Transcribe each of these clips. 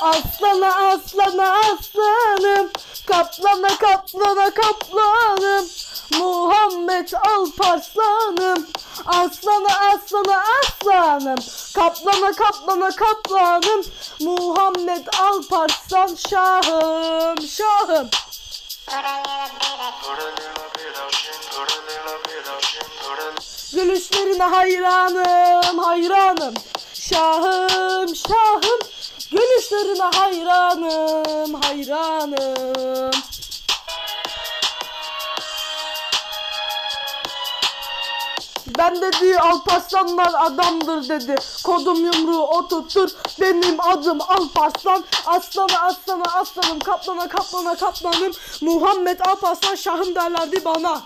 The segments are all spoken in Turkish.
Aslana aslana aslanım. Kaplana kaplana kaplanım. Muhammed Alparslanım. Aslana aslana aslanım. Kaplana kaplana kaplanım. Muhammed Alparslan şahım şahım. Gülüşlerine hayranım, hayranım. Şahım, şahım. Gülüşlerine hayranım, hayranım. Ben dedi Alparslanlar adamdır dedi. Kodum yumruğu oturtur. Benim adım Alparslan. Aslana aslana aslanım. Kaplana kaplana kaplanım. Muhammed Alparslan şahım derlerdi bana.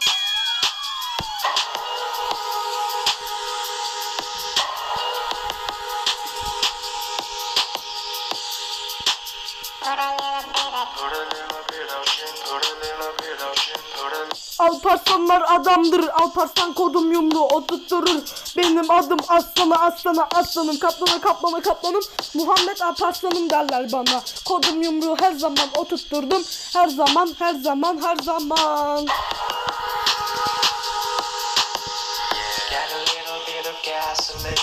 Alparslanlar adamdır. Alparslan kodum yumruğu oturtturur. Benim adım aslana aslana aslanım. Kaplana kaplana kaplanım. Muhammed Alparslanım derler bana. Kodum yumruğu her zaman oturtturdum. Her zaman her zaman her zaman. Gasoline.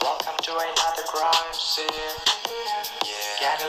Welcome to another crime scene.